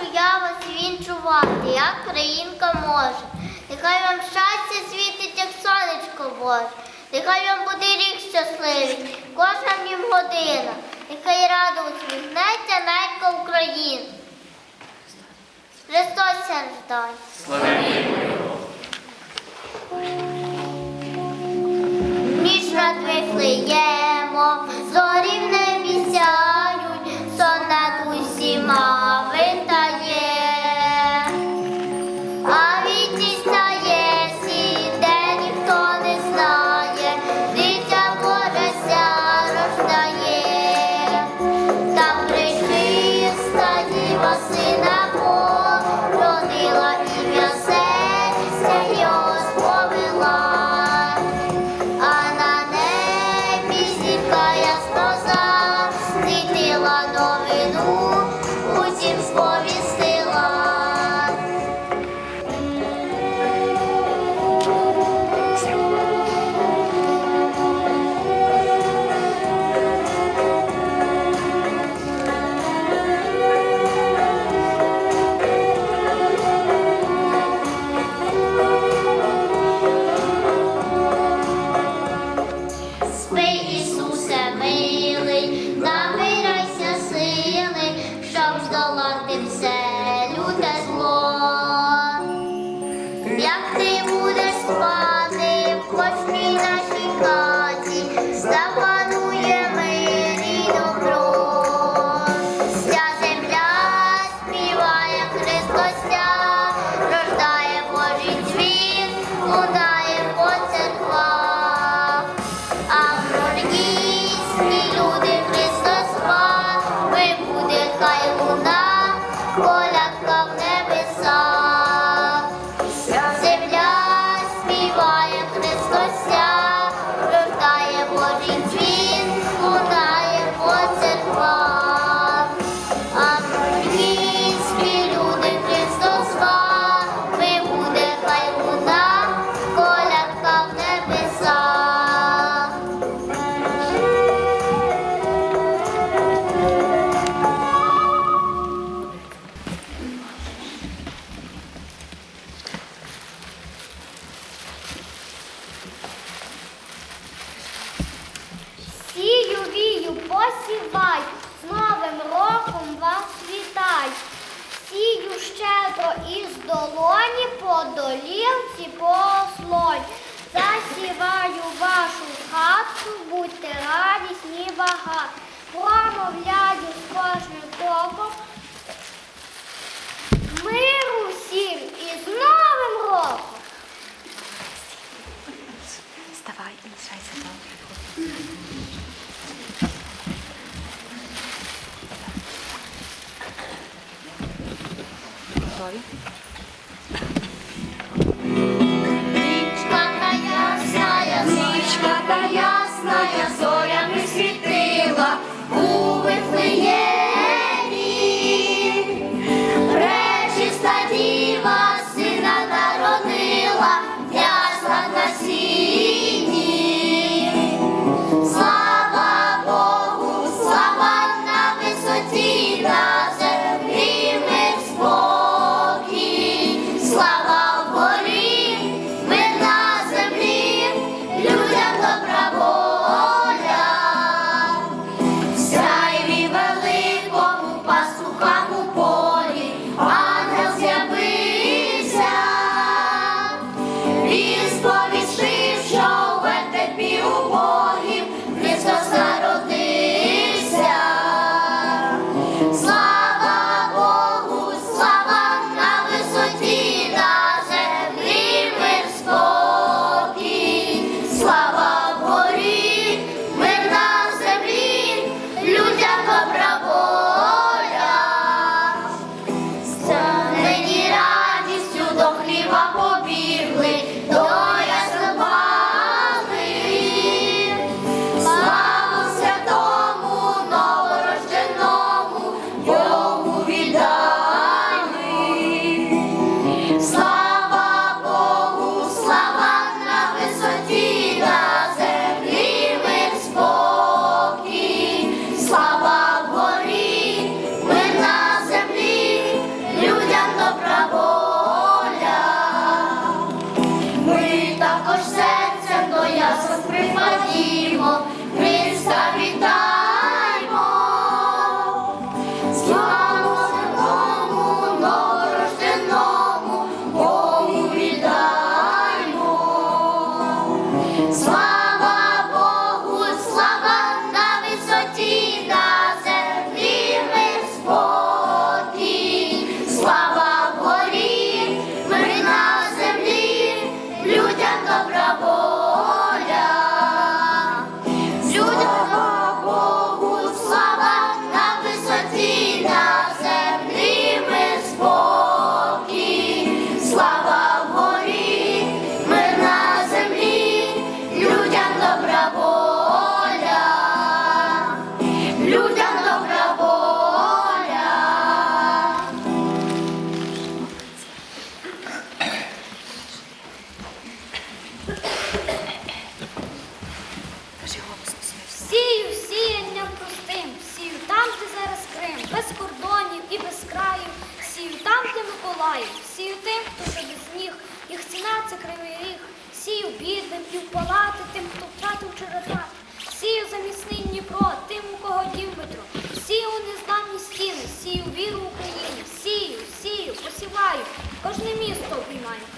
Можу я вас вінчувати, як країнка може. Нехай вам щастя світить, як сонечко Боже. Нехай вам буде рік щасливий, кожна в нім година. Нехай радо усміхнеться ненька Україна. Христос рождай. Ніч над вифлеємо, зорів не співай, з Новим роком вас вітай. Сію щедро із долоні по долівці, по. Засіваю вашу хатку, будьте радісні багаті. Промовляю з кожним копом.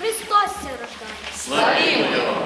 Христос ся рождає. Небо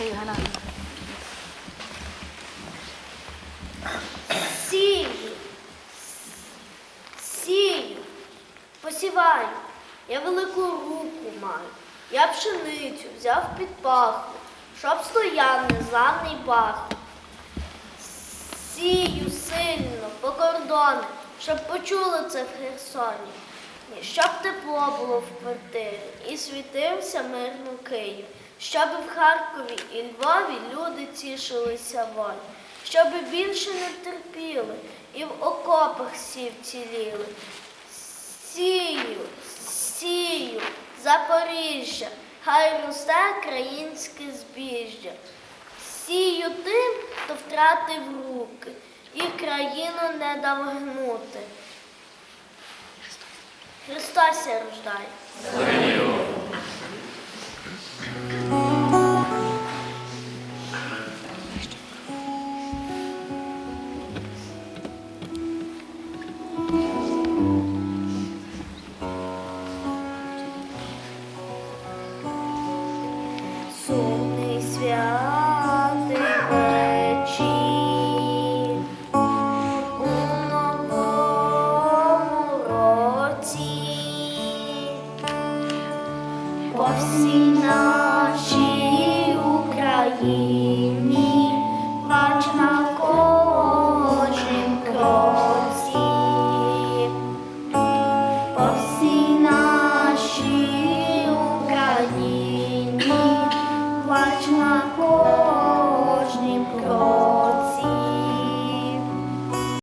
Оце Євгена. Сію, сію, посіваю, я велику руку маю, я пшеницю взяв під паху, щоб стояв незламний бах. Сію сильно по кордони, щоб почули це в Херсоні. Щоб тепло було в квартирі і світився мирно Київ, щоб в Харкові і Львові люди тішилися волі, щоб більше не терпіли і в окопах сів ціліли. Сію, сію, Запоріжжя, хай росте українське збіжжя. Сію тим, хто втратив руки, і країну не дав гнути. Христос рождає.